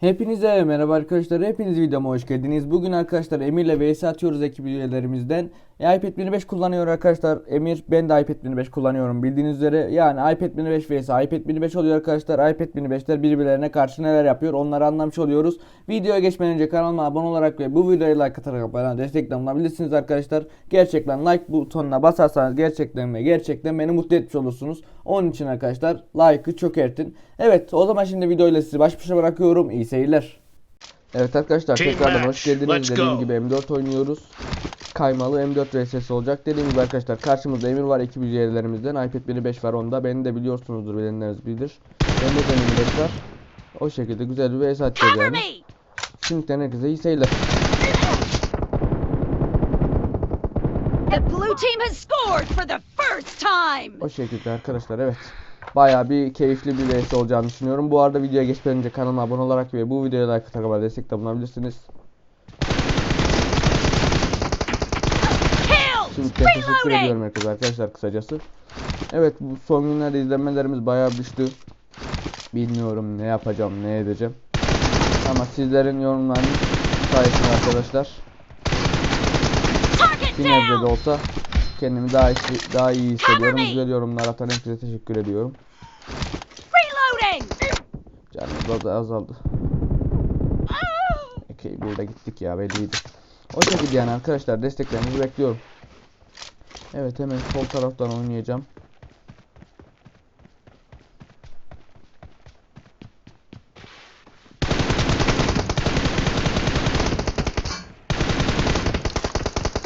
Hepinize merhaba arkadaşlar. Hepiniz videoma hoş geldiniz. Bugün arkadaşlar Emir'le vs atıyoruz ekip üyelerimizden. E, iPad mini 5 kullanıyor arkadaşlar. Emir ben de iPad mini 5 kullanıyorum bildiğiniz üzere. Yani iPad mini 5 vs iPad mini 5 oluyor arkadaşlar. iPad mini 5'ler birbirlerine karşı neler yapıyor onları anlamış oluyoruz. Videoya geçmeden önce kanalıma abone olarak ve bu videoya like atarak bana destek olabilirsiniz arkadaşlar. Gerçekten like butonuna basarsanız gerçekten ve gerçekten beni mutlu etmiş olursunuz. Onun için arkadaşlar like'ı çökertin. Evet o zaman şimdi videoyla sizi baş başa bırakıyorum. İyi seyirler. Evet arkadaşlar tekrardan hoş geldiniz. Dediğim gibi M4 oynuyoruz. Kaymalı M4 VSS olacak. Dediğim gibi arkadaşlar karşımızda Emir var ekip üyelerimizden. iPad mini 5 var onda. Beni de biliyorsunuzdur bilenleriniz bilir. Bende de mini 5 var. O şekilde güzel bir VS atacağız yani. Şimdiden herkese iyi seyirler. The blue team has scored for the first time! O şekilde arkadaşlar evet. Bayağı bir keyifli bir VS olacağını düşünüyorum. Bu arada videoya geçmeden önce kanalıma abone olarak ve bu videoya like atarak destekte bulunabilirsiniz. Şimdi teşekkür ediyorum herkese arkadaşlar kısacası. Evet bu son günlerde izlenmelerimiz bayağı düştü. Bilmiyorum ne yapacağım ne edeceğim. Ama sizlerin yorumlarınız sayesinde arkadaşlar bir nebze de olsa kendimi daha iyi, daha iyi hissediyorum. Güzel yorumlar atan herkese teşekkür ediyorum. Canımız da azaldı. Okey burada gittik ya belliydi. O şekilde yani arkadaşlar desteklerinizi bekliyorum. Evet hemen sol taraftan oynayacağım.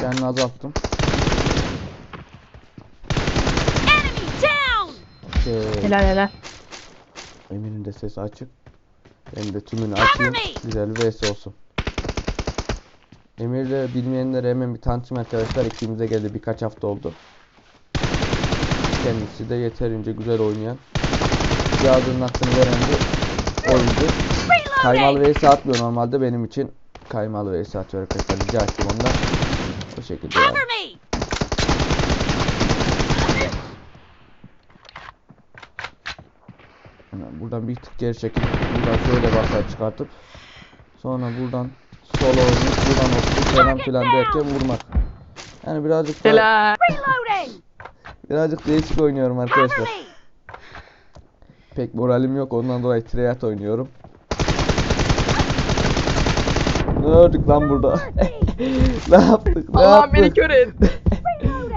Canını azalttım. Enemy down! Okey. Helal helal. Emir'in de sesi açık. Ben de tümünü açayım. Güzel bir vs olsun. Emir'le bilmeyenlere hemen bir tanıtayım arkadaşlar. İkimize geldi birkaç hafta oldu. Kendisi de yeterince güzel oynayan. Cihazının hakkını veren bir oyuncu. Kaymalı vs atmıyor normalde benim için. Kaymalı vs atıyor arkadaşlar. Rica ettim ondan. Bu şekilde yani. Hemen buradan bir tık geri çekip buradan şöyle basar çıkartıp sonra buradan solo oynayıp buradan oturup falan filan derken vurmak. Yani birazcık da Helal. Reloading! birazcık değişik oynuyorum arkadaşlar. Pek moralim yok ondan dolayı treyat oynuyorum. Ne ördük lan burada? ne yaptık? Ne Allah beni yaptık? kör et.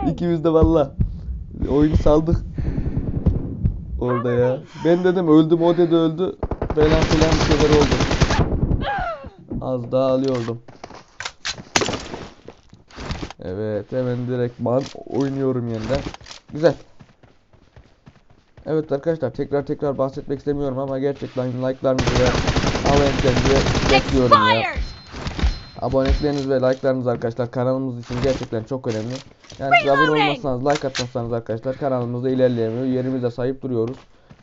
İkimiz de valla oyunu saldık. Orada ya. Ben dedim öldüm o dedi öldü. Falan filan bir şeyler oldu. Az daha alıyordum. Evet hemen direkt man oynuyorum yeniden. Güzel. Evet arkadaşlar tekrar tekrar bahsetmek istemiyorum ama gerçekten like'larınızı ve aboneliklerinizi bekliyorum ya. Abonelikleriniz ve like'larınız arkadaşlar kanalımız için gerçekten çok önemli. Yani siz abone olmazsanız like atmazsanız arkadaşlar kanalımızda ilerleyemiyor. Yerimize sahip duruyoruz.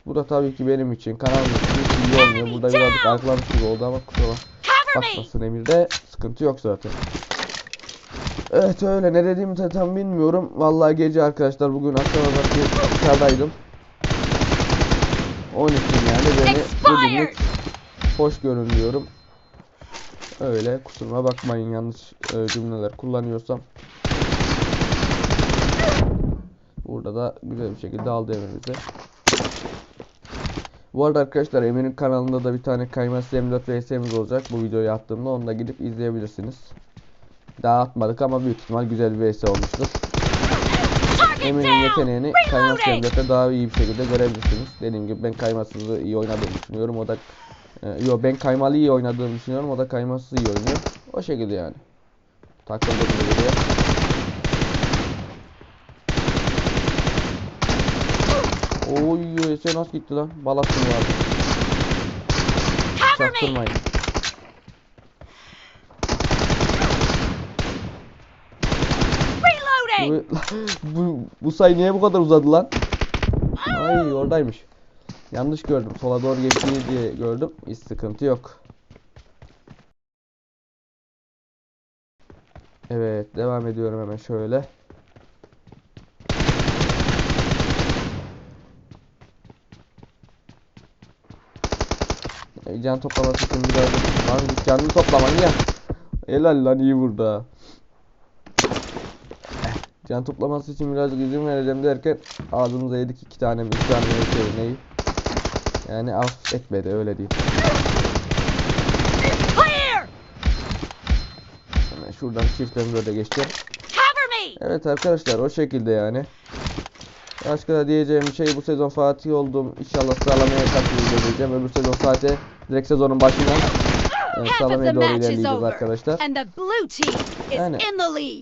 Bu da tabii ki benim için kanalımız için iyi olmuyor. Burada birazcık arklamış gibi oldu ama kusura Cover me! bakmasın Emir'de sıkıntı yok zaten. Evet öyle ne dediğimi de tam bilmiyorum. Vallahi gece arkadaşlar bugün akşama dışarıdaydım. 12 yani beni bugünlük hoş görün diyorum. Öyle kusuruma bakmayın yanlış e, cümleler kullanıyorsam. Burada da güzel bir şekilde aldı Emir'imizi. Bu arada arkadaşlar Emir'in kanalında da bir tane kayması M4 VS'miz olacak. Bu videoyu attığımda onu da gidip izleyebilirsiniz. Daha atmadık ama büyük ihtimal güzel bir VS olmuştur. Emir'in yeteneğini kayması Reloading! M4'te daha iyi bir şekilde görebilirsiniz. Dediğim gibi ben kaymasızı iyi oynadığımı düşünüyorum. O da e, yo ben kaymalı iyi oynadığımı düşünüyorum. O da kaymasız iyi oynuyor. O şekilde yani. Takıldım buraya. Oy sen nasıl gitti lan? Balasın me! Çaktırmayın. Bu, bu, bu sayı niye bu kadar uzadı lan? Ay oradaymış. Yanlış gördüm. Sola doğru geçti diye gördüm. Hiç sıkıntı yok. Evet devam ediyorum hemen şöyle. Can toplaması için biraz lan git canını toplaman ya. Helal lan iyi. Eh, Can toplaması için birazcık izin vereceğim derken ağzımıza yedik iki tane bir tane bir şey neyi. Yani affetmedi öyle değil. Hemen şuradan çift M4'e geçeceğim. Evet arkadaşlar o şekilde yani. Başka da diyeceğim şey bu sezon Fatih oldum. İnşallah sıralamaya edeceğim. Öbür sezon Fatih direkt sezonun başından e, of the sıralamaya doğru ilerleyeceğiz arkadaşlar. Yani-.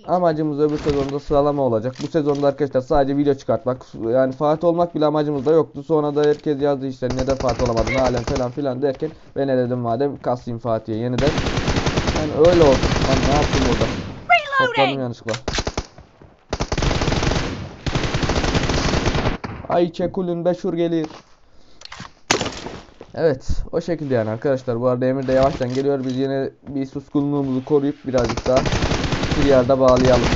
Amacımız öbür sezonda sıralama olacak. Bu sezonda arkadaşlar sadece video çıkartmak. Yani Fatih olmak bile amacımız da yoktu. Sonra da herkes yazdı işte neden Fatih olamadın halen falan filan derken ben ne dedim madem kasayım Fatih'e yeniden. Yani öyle oldu. Ben ne yaptım orada? Topladım yanlışlıkla. Ay çekulün beşur gelir. Evet o şekilde yani arkadaşlar bu arada Emir de yavaştan geliyor biz yine bir suskunluğumuzu koruyup birazcık daha bir yerde bağlayalım.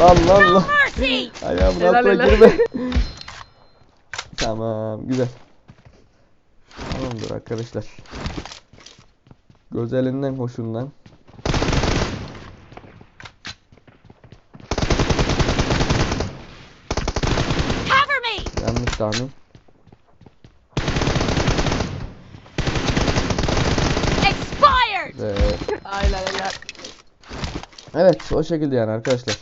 Allah Allah. Ayağımın Helal, altına girme. tamam güzel. Tamamdır arkadaşlar. Gözelinden hoşundan. Tahmin. Expired! Ve Aynen aynen. evet o şekilde yani arkadaşlar.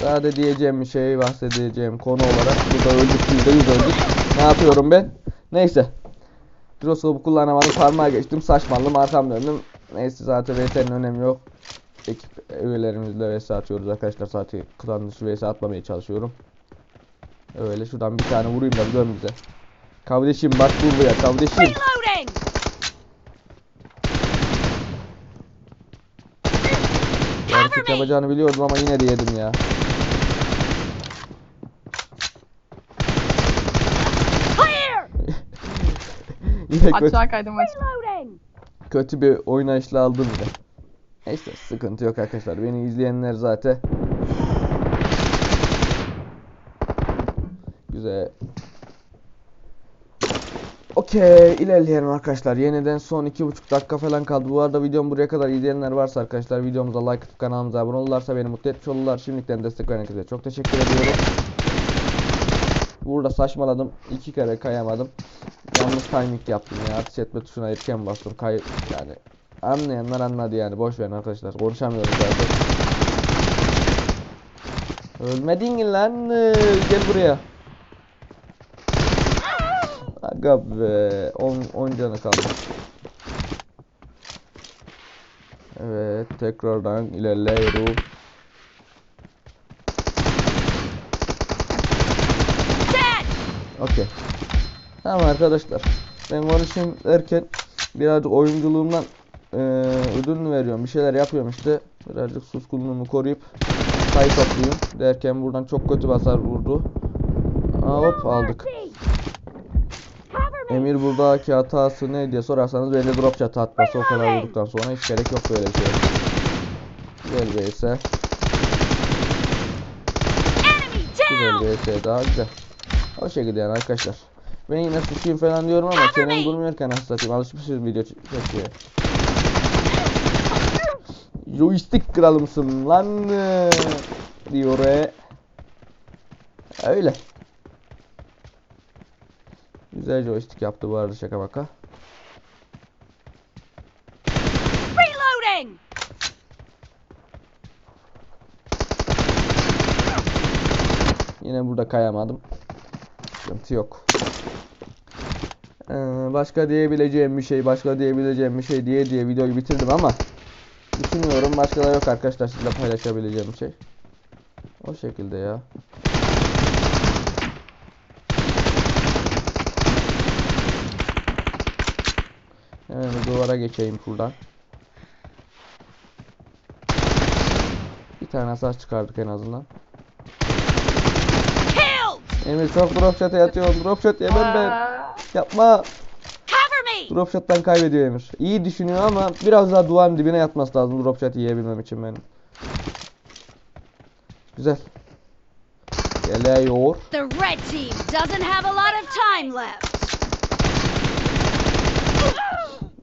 Daha da diyeceğim bir şey bahsedeceğim konu olarak. Burada öldük biz de yüz öldük. Ne yapıyorum ben? Neyse. Giroskop'u kullanamadım parmağa geçtim saçmaladım arkam döndüm. Neyse zaten VS'nin önemi yok. Ekip üyelerimizle VS atıyoruz arkadaşlar zaten klan dışı VS atmamaya çalışıyorum. Öyle şuradan bir tane vurayım da dön bize. Kardeşim bak vur buraya kardeşim. Hareket yapacağını biliyordum ama yine de yedim ya. Yine kötü, Aşağı kaydım aç. Kötü bir oynayışla aldım yine. Neyse sıkıntı yok arkadaşlar. Beni izleyenler zaten Güzel. Okey ilerleyelim arkadaşlar. Yeniden son iki buçuk dakika falan kaldı. Bu arada videomu buraya kadar izleyenler varsa arkadaşlar videomuza like atıp kanalımıza abone olurlarsa beni mutlu etmiş olurlar. Şimdiden destek veren herkese çok teşekkür ediyorum. Burada saçmaladım. iki kere kayamadım. Yanlış timing yaptım ya. Ateş etme tuşuna erken bastım. Kay yani anlayanlar anladı yani. Boş verin arkadaşlar. Konuşamıyorum zaten. Ölmedin lan. Gel buraya. Aga be. 10 10 canı kaldı. Evet, tekrardan ilerliyorum. Okey. Tamam arkadaşlar. Ben konuşayım derken birazcık oyunculuğumdan eee ödül veriyorum. Bir şeyler yapıyorum işte. Birazcık suskunluğumu koruyup sayı toplayayım derken buradan çok kötü basar vurdu. Aa, hop aldık. Emir buradaki hatası ne diye sorarsanız beni drop shot atması o kadar vurduktan sonra hiç gerek yok böyle bir şey. Güzel. Enemy Güzel vs daha güzel. O şekilde yani arkadaşlar. Ben yine susayım falan diyorum ama senin durmuyorken nasıl satayım alışmışız video ç- çekmeye. Joystick kralı mısın lan? Diyor e. Öyle. Güzel joystick yaptı bu arada şaka baka. Reloading! Yine burada kayamadım. Sıkıntı yok. Ee, başka diyebileceğim bir şey, başka diyebileceğim bir şey diye diye videoyu bitirdim ama düşünüyorum başka da yok arkadaşlar sizle paylaşabileceğim bir şey. O şekilde ya. Hemen bir duvara geçeyim şuradan. Bir tane hasar çıkardık en azından. Emir çok drop shot'a yatıyorum. Drop shot yemem ben. Yapma. Drop shot'tan kaybediyor Emir. İyi düşünüyor ama biraz daha duvarın dibine yatması lazım drop shot yiyebilmem için benim. Güzel. Geliyor. The red team doesn't have a lot of time left.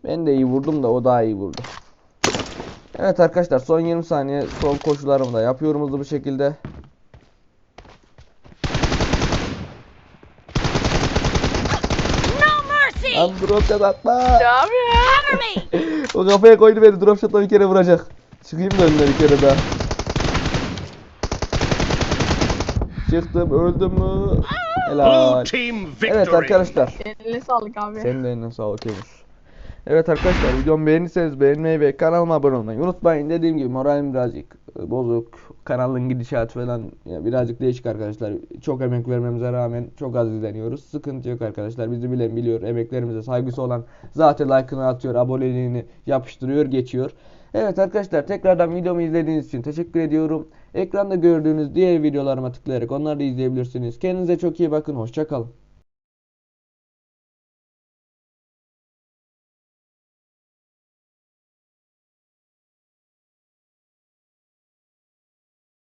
Ben de iyi vurdum da o daha iyi vurdu. Evet arkadaşlar son 20 saniye sol koşularımı da yapıyorum hızlı bir şekilde. No mercy! Lan drop shot atma. O kafaya koydu beni drop shot'la bir kere vuracak. Çıkayım da önüne bir kere daha. Çıktım öldüm mü? Helal. Evet arkadaşlar. Eline sağlık abi. Senin de eline sağlık Emir. Evet arkadaşlar videomu beğenirseniz beğenmeyi ve kanalıma abone olmayı unutmayın. Dediğim gibi moralim birazcık e, bozuk. Kanalın gidişatı falan birazcık değişik arkadaşlar. Çok emek vermemize rağmen çok az izleniyoruz. Sıkıntı yok arkadaşlar. Bizi bilen biliyor. Emeklerimize saygısı olan zaten like'ını atıyor, aboneliğini yapıştırıyor, geçiyor. Evet arkadaşlar tekrardan videomu izlediğiniz için teşekkür ediyorum. Ekranda gördüğünüz diğer videolarıma tıklayarak onları da izleyebilirsiniz. Kendinize çok iyi bakın. Hoşçakalın.